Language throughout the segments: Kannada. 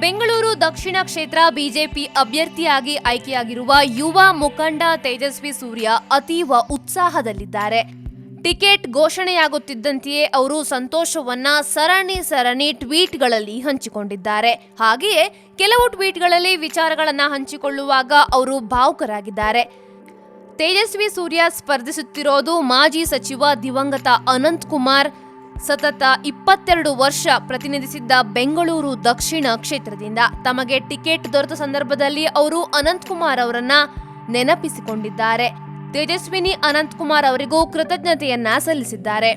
ಬೆಂಗಳೂರು ದಕ್ಷಿಣ ಕ್ಷೇತ್ರ ಬಿಜೆಪಿ ಅಭ್ಯರ್ಥಿಯಾಗಿ ಆಯ್ಕೆಯಾಗಿರುವ ಯುವ ಮುಖಂಡ ತೇಜಸ್ವಿ ಸೂರ್ಯ ಅತೀವ ಉತ್ಸಾಹದಲ್ಲಿದ್ದಾರೆ. ಟಿಕೆಟ್ ಘೋಷಣೆಯಾಗುತ್ತಿದ್ದಂತೆಯೇ ಅವರು ಸಂತೋಷವನ್ನ ಸರಣಿ ಸರಣಿ ಟ್ವೀಟ್ಗಳಲ್ಲಿ ಹಂಚಿಕೊಂಡಿದ್ದಾರೆ. ಹಾಗೆಯೇ ಕೆಲವು ಟ್ವೀಟ್ಗಳಲ್ಲಿ ವಿಚಾರಗಳನ್ನು ಹಂಚಿಕೊಳ್ಳುವಾಗ ಅವರು ಭಾವುಕರಾಗಿದ್ದಾರೆ. ತೇಜಸ್ವಿ ಸೂರ್ಯ ಸ್ಪರ್ಧಿಸುತ್ತಿರೋದು ಮಾಜಿ ಸಚಿವ ದಿವಂಗತ ಅನಂತ್ ಕುಮಾರ್ ಸತತ ಇಪ್ಪತ್ತೆರಡು ವರ್ಷ ಪ್ರತಿನಿಧಿಸಿದ್ದ ಬೆಂಗಳೂರು ದಕ್ಷಿಣ ಕ್ಷೇತ್ರದಿಂದ ತಮಗೆ ಟಿಕೆಟ್ ದೊರೆತ ಸಂದರ್ಭದಲ್ಲಿ ಅವರು ಅನಂತಕುಮಾರ್ ಅವರನ್ನ ನೆನಪಿಸಿಕೊಂಡಿದ್ದಾರೆ. ತೇಜಸ್ವಿನಿ ಅನಂತಕುಮಾರ್ ಅವರಿಗೂ ಕೃತಜ್ಞತೆಯನ್ನ ಸಲ್ಲಿಸಿದ್ದಾರೆ.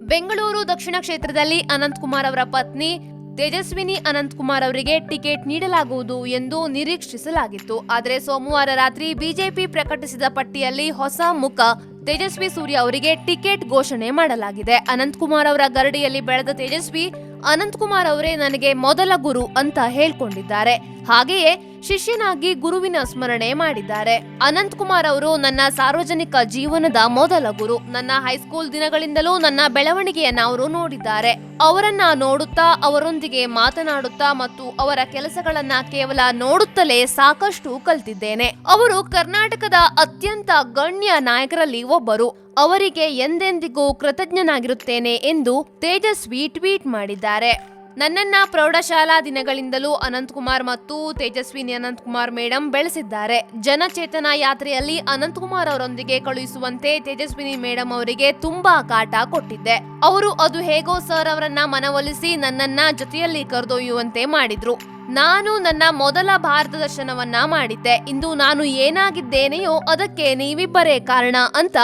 ಬೆಂಗಳೂರು ದಕ್ಷಿಣ ಕ್ಷೇತ್ರದಲ್ಲಿ ಅನಂತಕುಮಾರ್ ಅವರ ಪತ್ನಿ ತೇಜಸ್ವಿನಿ ಅನಂತಕುಮಾರ್ ಅವರಿಗೆ ಟಿಕೆಟ್ ನೀಡಲಾಗುವುದು ಎಂದು ನಿರೀಕ್ಷಿಸಲಾಗಿತ್ತು. ಆದರೆ ಸೋಮವಾರ ರಾತ್ರಿ ಬಿಜೆಪಿ ಪ್ರಕಟಿಸಿದ ಪಟ್ಟಿಯಲ್ಲಿ ಹೊಸ ಮುಖ ತೇಜಸ್ವಿ ಸೂರ್ಯ ಅವರಿಗೆ ಟಿಕೆಟ್ ಘೋಷಣೆ ಮಾಡಲಾಗಿದೆ. ಅನಂತಕುಮಾರ್ ಅವರ ಗರಡಿಯಲ್ಲಿ ಬೆಳೆದ ತೇಜಸ್ವಿ ಅನಂತಕುಮಾರ್ ಅವರೇ ನನಗೆ ಮೊದಲ ಗುರು ಅಂತ ಹೇಳ್ಕೊಂಡಿದ್ದಾರೆ. ಹಾಗೆಯೇ ಶಿಷ್ಯನಾಗಿ ಗುರುವಿನ ಸ್ಮರಣೆ ಮಾಡಿದ್ದಾರೆ. ಅನಂತ್ ಕುಮಾರ್ ಅವರು ನನ್ನ ಸಾರ್ವಜನಿಕ ಜೀವನದ ಮೊದಲ ಗುರು. ನನ್ನ ಹೈಸ್ಕೂಲ್ ದಿನಗಳಿಂದಲೂ ನನ್ನ ಬೆಳವಣಿಗೆಯನ್ನ ಅವರು ನೋಡಿದ್ದಾರೆ. ಅವರನ್ನ ನೋಡುತ್ತಾ, ಅವರೊಂದಿಗೆ ಮಾತನಾಡುತ್ತಾ ಮತ್ತು ಅವರ ಕೆಲಸಗಳನ್ನ ಕೇವಲ ನೋಡುತ್ತಲೇ ಸಾಕಷ್ಟು ಕಲ್ತಿದ್ದೇನೆ. ಅವರು ಕರ್ನಾಟಕದ ಅತ್ಯಂತ ಗಣ್ಯ ನಾಯಕರಲ್ಲಿ ಒಬ್ಬರು. ಅವರಿಗೆ ಎಂದೆಂದಿಗೂ ಕೃತಜ್ಞನಾಗಿರುತ್ತೇನೆ ಎಂದು ತೇಜಸ್ವಿ ಟ್ವೀಟ್ ಮಾಡಿದ್ದಾರೆ. ನನ್ನನ್ನ ಪ್ರೌಢಶಾಲಾ ದಿನಗಳಿಂದಲೂ ಅನಂತಕುಮಾರ್ ಮತ್ತು ತೇಜಸ್ವಿನಿ ಅನಂತಕುಮಾರ್ ಮೇಡಂ ಬೆಳೆಸಿದ್ದಾರೆ. ಜನಚೇತನ ಯಾತ್ರೆಯಲ್ಲಿ ಅನಂತಕುಮಾರ್ ಅವರೊಂದಿಗೆ ಕಳುಹಿಸುವಂತೆ ತೇಜಸ್ವಿನಿ ಮೇಡಂ ಅವರಿಗೆ ತುಂಬಾ ಕಾಟ ಕೊಟ್ಟಿದ್ದೆ. ಅವರು ಅದು ಹೇಗೋ ಸರ್ ಅವರನ್ನ ಮನವೊಲಿಸಿ ನನ್ನನ್ನ ಜೊತೆಯಲ್ಲಿ ಕರೆದೊಯ್ಯುವಂತೆ ಮಾಡಿದ್ರು. ನಾನು ನನ್ನ ಮೊದಲ ಭಾರತ ದರ್ಶನವನ್ನ ಮಾಡಿದ್ದೆ. ಇಂದು ನಾನು ಏನಾಗಿದ್ದೇನೆಯೋ ಅದಕ್ಕೆ ನೀವಿಬ್ಬರೇ ಕಾರಣ ಅಂತ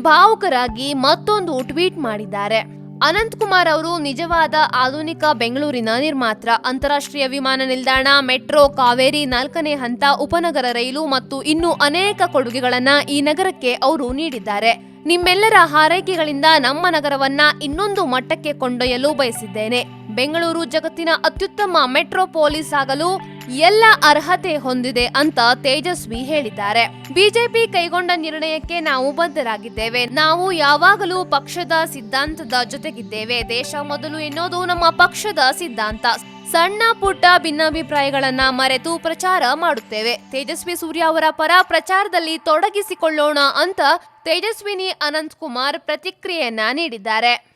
ಭಾವುಕರಾಗಿ ಮತ್ತೊಂದು ಟ್ವೀಟ್ ಮಾಡಿದ್ದಾರೆ. ಅನಂತ್ ಕುಮಾರ್ ಅವರು ನಿಜವಾದ ಆಧುನಿಕ ಬೆಂಗಳೂರಿನ ನಿರ್ಮಾತ್ರ. ಅಂತಾರಾಷ್ಟ್ರೀಯ ವಿಮಾನ ನಿಲ್ದಾಣ, ಮೆಟ್ರೋ, ಕಾವೇರಿ ನಾಲ್ಕನೇ ಹಂತ, ಉಪನಗರ ರೈಲು ಮತ್ತು ಇನ್ನೂ ಅನೇಕ ಕೊಡುಗೆಗಳನ್ನ ಈ ನಗರಕ್ಕೆ ಅವರು ನೀಡಿದ್ದಾರೆ. ನಿಮ್ಮೆಲ್ಲರ ಹಾರೈಕೆಗಳಿಂದ ನಮ್ಮ ನಗರವನ್ನ ಇನ್ನೊಂದು ಮಟ್ಟಕ್ಕೆ ಕೊಂಡೊಯ್ಯಲು ಬಯಸಿದ್ದೇನೆ. ಬೆಂಗಳೂರು ಜಗತ್ತಿನ ಅತ್ಯುತ್ತಮ ಮೆಟ್ರೋಪೋಲಿಸ್ ಆಗಲು ಎಲ್ಲ ಅರ್ಹತೆ ಹೊಂದಿದೆ ಅಂತ ತೇಜಸ್ವಿ ಹೇಳಿದ್ದಾರೆ. ಬಿಜೆಪಿ ಕೈಗೊಂಡ ನಿರ್ಣಯಕ್ಕೆ ನಾವು ಬದ್ಧರಾಗಿದ್ದೇವೆ. ನಾವು ಯಾವಾಗಲೂ ಪಕ್ಷದ ಸಿದ್ಧಾಂತದ ಜೊತೆಗಿದ್ದೇವೆ. ದೇಶ ಮೊದಲು ಎನ್ನೋದು ನಮ್ಮ ಪಕ್ಷದ ಸಿದ್ಧಾಂತ. ಸಣ್ಣ ಪುಟ್ಟ ಭಿನ್ನಾಭಿಪ್ರಾಯಗಳನ್ನ ಮರೆತು ಪ್ರಚಾರ ಮಾಡುತ್ತೇವೆ. ತೇಜಸ್ವಿ ಸೂರ್ಯ ಅವರ ಪರ ಪ್ರಚಾರದಲ್ಲಿ ತೊಡಗಿಸಿಕೊಳ್ಳೋಣ ಅಂತ ತೇಜಸ್ವಿನಿ ಅನಂತ್ ಕುಮಾರ್ ಪ್ರತಿಕ್ರಿಯೆಯನ್ನ ನೀಡಿದ್ದಾರೆ.